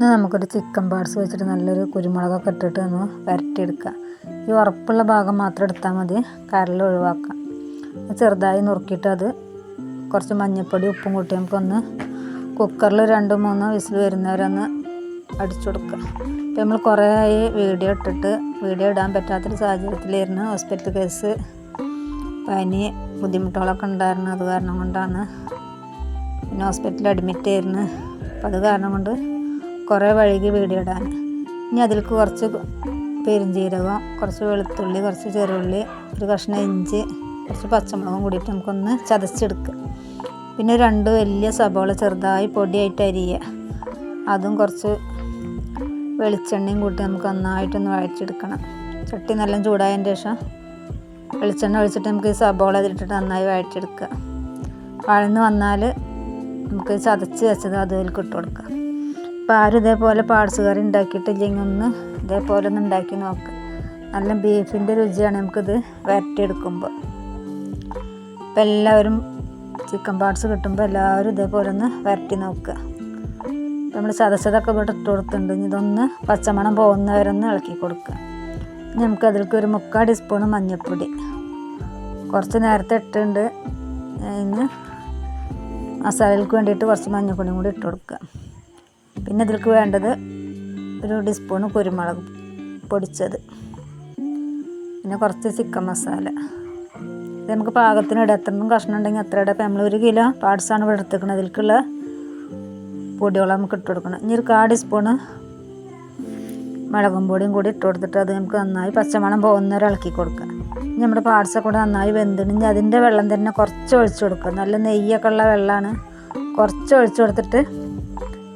ഇന്ന് നമുക്കൊരു chicken parts വെച്ചിട്ട് നല്ലൊരു കുരുമുളകൊക്കെ ഇട്ടിട്ട് ഒന്ന് വരട്ടിയെടുക്കുക ഈ ഉറപ്പുള്ള ഭാഗം മാത്രം എടുത്താൽ മതി. കരൽ ഒഴിവാക്കാം. ചെറുതായി നുറുക്കിയിട്ട് അത് കുറച്ച് മഞ്ഞൾപ്പൊടി ഉപ്പും കൂട്ടി നമുക്കൊന്ന് കുക്കറിൽ രണ്ട് മൂന്ന് വിസിൽ വരുന്നവരൊന്ന് അടിച്ചു കൊടുക്കുക ഇപ്പം നമ്മൾ കുറേ ആയി വീഡിയോ ഇട്ടിട്ട് വീഡിയോ ഇടാൻ പറ്റാത്തൊരു സാഹചര്യത്തിലായിരുന്നു ഹോസ്പിറ്റൽ കേസ്. പനി ബുദ്ധിമുട്ടുകളൊക്കെ ഉണ്ടായിരുന്നു. അത് കാരണം കൊണ്ടാണ് പിന്നെ ഹോസ്പിറ്റലിൽ അഡ്മിറ്റ് ആയിരുന്നു. അപ്പം അത് കാരണം കൊണ്ട് കുറേ വഴുകി വീടിയിടാൻ ഇനി അതിലേക്ക് കുറച്ച് പെരുംജീരകം കുറച്ച് വെളുത്തുള്ളി കുറച്ച് ചെറുള്ളി ഒരു കഷ്ണം ഇഞ്ചി കുറച്ച് പച്ചമുളകും കൂടിയിട്ട് നമുക്കൊന്ന് ചതച്ചെടുക്കുക പിന്നെ രണ്ട് വലിയ സബോള ചെറുതായി പൊടിയായിട്ട് അരിയുക. അതും കുറച്ച് വെളിച്ചെണ്ണയും കൂട്ടി നമുക്ക് നന്നായിട്ടൊന്ന് വഴറ്റിയെടുക്കണം. ചട്ടി നല്ല ചൂടായതിന് ശേഷം വെളിച്ചെണ്ണ ഒഴിച്ചിട്ട് നമുക്ക് ഈ സബോള അതിലിട്ടിട്ട് നന്നായി വഴറ്റിയെടുക്കുക വഴന്ന് വന്നാൽ നമുക്ക് ചതച്ച് വെച്ചത് അതിലേക്ക് ഇട്ട് കൊടുക്കുക അപ്പോൾ ആരും ഇതേപോലെ പാർട്സ് കറി ഉണ്ടാക്കിയിട്ടില്ലെങ്കിൽ ഒന്ന് ഇതേപോലെ ഒന്ന് ഉണ്ടാക്കി നോക്കുക നല്ല ബീഫിന്റെ രുചിയാണ് നമുക്കിത് വരട്ടിയെടുക്കുമ്പോൾ അപ്പോൾ എല്ലാവരും ചിക്കൻ പാർട്സ് കിട്ടുമ്പോൾ എല്ലാവരും ഇതേപോലെ ഒന്ന് വരട്ടി നോക്കുക നമ്മൾ സദസ്സതൊക്കെ ഇവിടെ ഇട്ട് കൊടുത്തിട്ടുണ്ട്. ഇനി ഇതൊന്ന് പച്ചമണം പോകുന്നവരൊന്ന് ഇളക്കി കൊടുക്കുക ഇനി നമുക്ക് അതിലേക്ക് ഒരു മുക്കാൽ ടീസ്പൂൺ മഞ്ഞൾപ്പൊടി. കുറച്ച് നേരത്തെ ഇട്ടുണ്ട് ഇന്ന് മസാലയ്ക്ക് വേണ്ടിയിട്ട് കുറച്ച് മഞ്ഞൾപ്പൊടിയും കൂടി ഇട്ട് കൊടുക്കുക പിന്നെ ഇതിലേക്ക് വേണ്ടത് ഒരു ടീസ്പൂൺ കുരുമുളക് പൊടിച്ചത്. പിന്നെ കുറച്ച് ചിക്കൻ മസാല. ഇത് നമുക്ക് പാകത്തിന് ഇടാം. എത്ര കഷ്ണം ഉണ്ടെങ്കിൽ അത്ര ഇടാം. നമ്മൾ ഒരു കിലോ പാർട്സാണ് ഇവിടെ എടുത്തേക്കുന്നത് അതിലേക്കുള്ള പൊടികൾ നമുക്ക് ഇട്ട് കൊടുക്കണം. ഇനി ഒരു കാ ടീസ്പൂണ് മുളകും പൊടിയും കൂടി ഇട്ട് കൊടുത്തിട്ട് അത് നമുക്ക് നന്നായി പച്ചമണം പോകുന്നവരെ ഇളക്കി കൊടുക്കുക. ഇനി നമ്മുടെ പാർട്സൊക്കെ കൂടെ നന്നായി വെന്തിണെങ്കിൽ അതിന്റെ വെള്ളം തന്നെ കുറച്ച് ഒഴിച്ചു കൊടുക്കുക. നല്ല നെയ്യൊക്കെ ഉള്ള വെള്ളമാണ്. കുറച്ച് ഒഴിച്ചു കൊടുത്തിട്ട്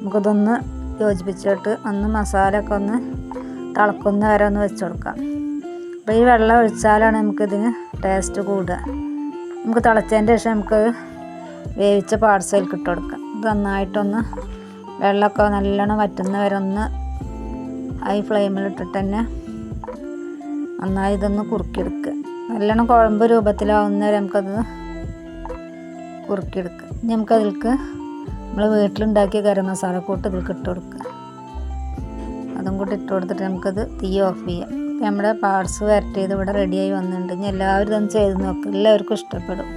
നമുക്കിതൊന്ന് യോജിപ്പിച്ചിട്ട് ഒന്ന് മസാല ഒക്കെ ഒന്ന് തിളക്കുന്ന വരെ ഒന്ന് വെച്ച് കൊടുക്കാം അപ്പോൾ ഈ വെള്ളം ഒഴിച്ചാലാണ് നമുക്കിതിന് ടേസ്റ്റ് കൂടുക. നമുക്ക് തിളച്ചതിന്റെ ശേഷം നമുക്ക് വേവിച്ച പാർസലിൽ ഇട്ട് കൊടുക്കാം ഇത് നന്നായിട്ടൊന്ന് വെള്ളമൊക്കെ നല്ലോണം വറ്റുന്ന വരെ ഒന്ന് ഹൈ ഫ്ലെയിമിൽ ഇട്ടിട്ട് തന്നെ നന്നായി ഇതൊന്ന് കുറുക്കിയെടുക്കുക. നല്ലോണം കുഴമ്പ് രൂപത്തിലാവുന്നവരെ നമുക്കത് കുറുക്കിയെടുക്കുക. ഇനി നമുക്കതിലേക്ക് നമ്മൾ വീട്ടിലുണ്ടാക്കിയ ഗരം മസാല കൂട്ട് ഇതിൽ ഇട്ട് കൊടുക്കുക. അതും കൂടി ഇട്ട് കൊടുത്തിട്ട് നമുക്കത് തീ ഓഫ് ചെയ്യാം. നമ്മുടെ പാർട്സ് വരട്ടിയത് ഇവിടെ റെഡിയായി വന്നിട്ടുണ്ട്. ഇനി എല്ലാവരും ഇതൊന്ന് ചെയ്ത് നോക്കുക എല്ലാവർക്കും ഇഷ്ടപ്പെടും.